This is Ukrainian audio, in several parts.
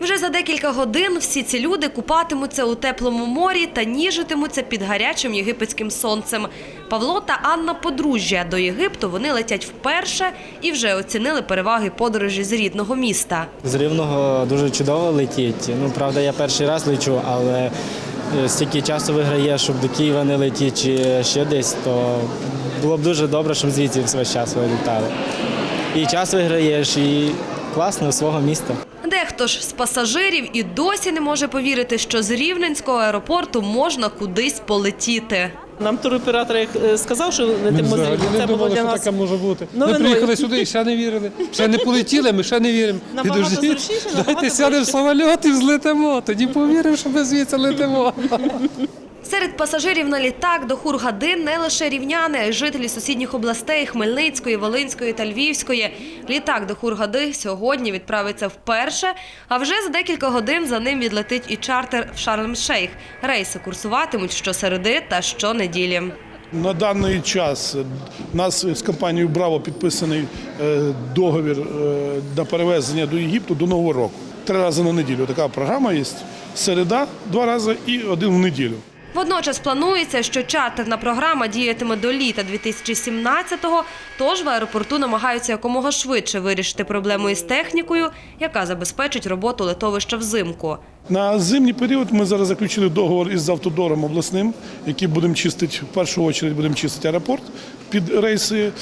Вже за декілька годин всі ці люди купатимуться у теплому морі та ніжитимуться під гарячим єгипетським сонцем. Павло та Анна подружжя до Єгипту вони летять вперше і вже оцінили переваги подорожі з рідного міста. З Рівного дуже чудово летіть. Ну, правда, я перший раз лечу, але е, стільки часу виграє, щоб до Києва не летіти чи ще десь, то було б дуже добре, щоб звідси весь час вилітали. І час виграєш, і класно свого міста. Дехто ж з пасажирів і досі не може повірити, що з Рівненського аеропорту можна кудись полетіти. Нам туроператор як е, сказав, що Ми летимо з взагалі не Це було думали, для що нас таке може бути. Ми новиною. приїхали сюди і ще не вірили. Ще не полетіли, ми ще не віримо. Набагато Підождіть, зручніше, набагато дайте сядемо в самоліт і взлетимо. Тоді повіримо, що ми звідси летимо. Серед пасажирів на літак до Хургадин не лише рівняни, а й жителі сусідніх областей Хмельницької, Волинської та Львівської. Літак до Хургади сьогодні відправиться вперше, а вже за декілька годин за ним відлетить і чартер в Шарм-Шейх. Рейси курсуватимуть щосереди та щонеділі. На даний час у нас з компанією Браво підписаний е, договір е, на перевезення до Єгипту до Нового року. Три рази на неділю. Така програма є. Середа два рази і один в неділю. Водночас планується, що чартерна програма діятиме до літа 2017-го, тож в аеропорту намагаються якомога швидше вирішити проблему із технікою, яка забезпечить роботу литовища взимку. На зимній період ми зараз заключили договор із автодором обласним, який будемо чистити в першу чергу будемо чистити аеропорт під рейси.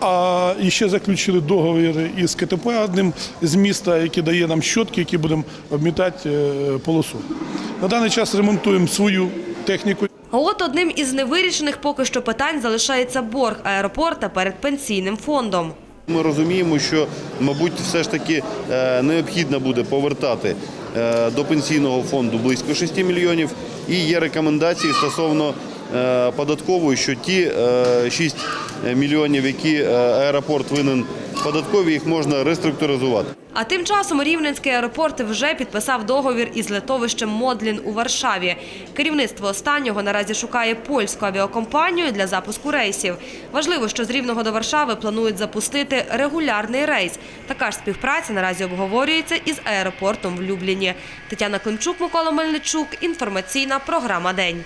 А ще заключили договір із КТП одним з міста, який дає нам щотки, які будемо обмітати е, полосу. На даний час ремонтуємо свою техніку. От одним із невирішених поки що питань залишається борг аеропорта перед пенсійним фондом. Ми розуміємо, що, мабуть, все ж таки е, необхідно буде повертати е, до пенсійного фонду близько 6 мільйонів. І є рекомендації стосовно е, податкової, що ті е, 6 мільйонів, які аеропорт винен податкові, їх можна реструктуризувати. А тим часом Рівненський аеропорт вже підписав договір із литовищем Модлін у Варшаві. Керівництво останнього наразі шукає польську авіакомпанію для запуску рейсів. Важливо, що з Рівного до Варшави планують запустити регулярний рейс. Така ж співпраця наразі обговорюється із аеропортом в Любліні. Тетяна Климчук, Микола Мельничук. Інформаційна програма День.